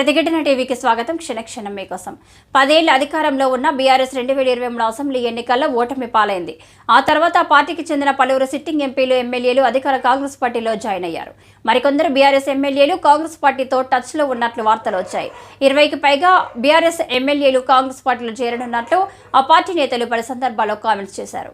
ప్రతిఘటన టీవీకి స్వాగతం. క్షణక్షణం మీకోసం. పదేళ్ళ అధికారంలో ఉన్న బీఆర్ఎస్ రెండు వేల ఇరవై మూడు అసెంబ్లీ ఎన్నికల్లో ఓటమి పాలైంది. ఆ తర్వాత పార్టీకి చెందిన పలువురు సిట్టింగ్ ఎంపీలు ఎమ్మెల్యేలు అధికార కాంగ్రెస్ పార్టీలో జాయిన్ అయ్యారు. మరికొందరు బీఆర్ఎస్ ఎమ్మెల్యేలు కాంగ్రెస్ పార్టీతో టచ్లో ఉన్నట్లు వార్తలు వచ్చాయి. ఇరవైకి పైగా బీఆర్ఎస్ ఎమ్మెల్యేలు కాంగ్రెస్ పార్టీలో చేరనున్నట్లు ఆ పార్టీ నేతలు పలు సందర్భాల్లో కామెంట్స్ చేశారు.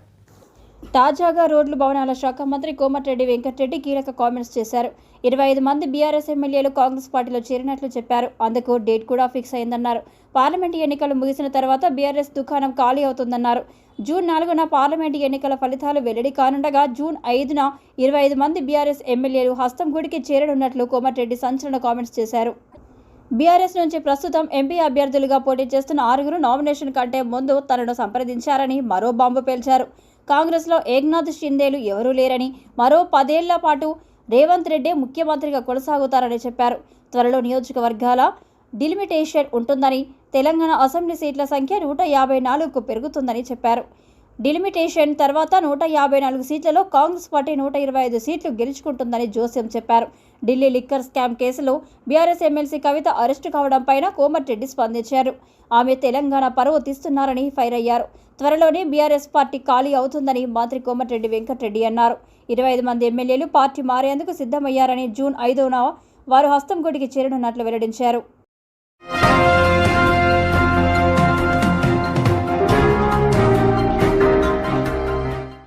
తాజాగా రోడ్లు భవనాల శాఖ మంత్రి కోమటిరెడ్డి వెంకటరెడ్డి కీలక కామెంట్స్ చేశారు. ఇరవై ఐదు మంది బీఆర్ఎస్ ఎమ్మెల్యేలు కాంగ్రెస్ పార్టీలో చేరినట్లు చెప్పారు. అందుకు డేట్ కూడా ఫిక్స్ అయిందన్నారు. పార్లమెంటు ఎన్నికలు ముగిసిన తర్వాత బీఆర్ఎస్ దుకాణం ఖాళీ అవుతుందన్నారు. జూన్ నాలుగున పార్లమెంటు ఎన్నికల ఫలితాలు వెల్లడి కానుండగా జూన్ ఐదున ఇరవై ఐదు మంది బీఆర్ఎస్ ఎమ్మెల్యేలు హస్తం గుడికి చేరనున్నట్లు కోమటిరెడ్డి సంచలన కామెంట్స్ చేశారు. బీఆర్ఎస్ నుంచి ప్రస్తుతం ఎంపీ అభ్యర్థులుగా పోటీ చేస్తున్న ఆరుగురు నామినేషన్ కంటే ముందు తనను సంప్రదించారని మరో బాంబు పేల్చారు. కాంగ్రెస్లో ఏక్నాథ్ షిందేలు ఎవరూ లేరని మరో పదేళ్ళ పాటు రేవంత్ రెడ్డి ముఖ్యమంత్రిగా కొనసాగుతారని చెప్పారు. త్వరలో నియోజకవర్గాల డిలిమిటేషన్ ఉంటుందని తెలంగాణ అసెంబ్లీ సీట్ల సంఖ్య నూట యాభై నాలుగుకు పెరుగుతుందని చెప్పారు. డిలిమిటేషన్ తర్వాత నూట యాభై నాలుగు సీట్లలో కాంగ్రెస్ పార్టీ నూట ఇరవై ఐదు సీట్లు గెలుచుకుంటుందని జోస్యం చెప్పారు. ఢిల్లీ లిక్కర్ స్కామ్ కేసులో బీఆర్ఎస్ ఎమ్మెల్సీ కవిత అరెస్టు కావడంపైన కోమటిరెడ్డి స్పందించారు. ఆమె తెలంగాణ పరువు తీస్తున్నారని ఫైర్ అయ్యారు. త్వరలోనే బీఆర్ఎస్ పార్టీ ఖాళీ అవుతుందని మంత్రి కోమటిరెడ్డి వెంకటరెడ్డి అన్నారు. ఇరవై ఐదు మంది ఎమ్మెల్యేలు పార్టీ మారేందుకు సిద్ధమయ్యారని జూన్ ఐదోన వారు హస్తం గుడికి చేరనున్నట్లు వెల్లడించారు.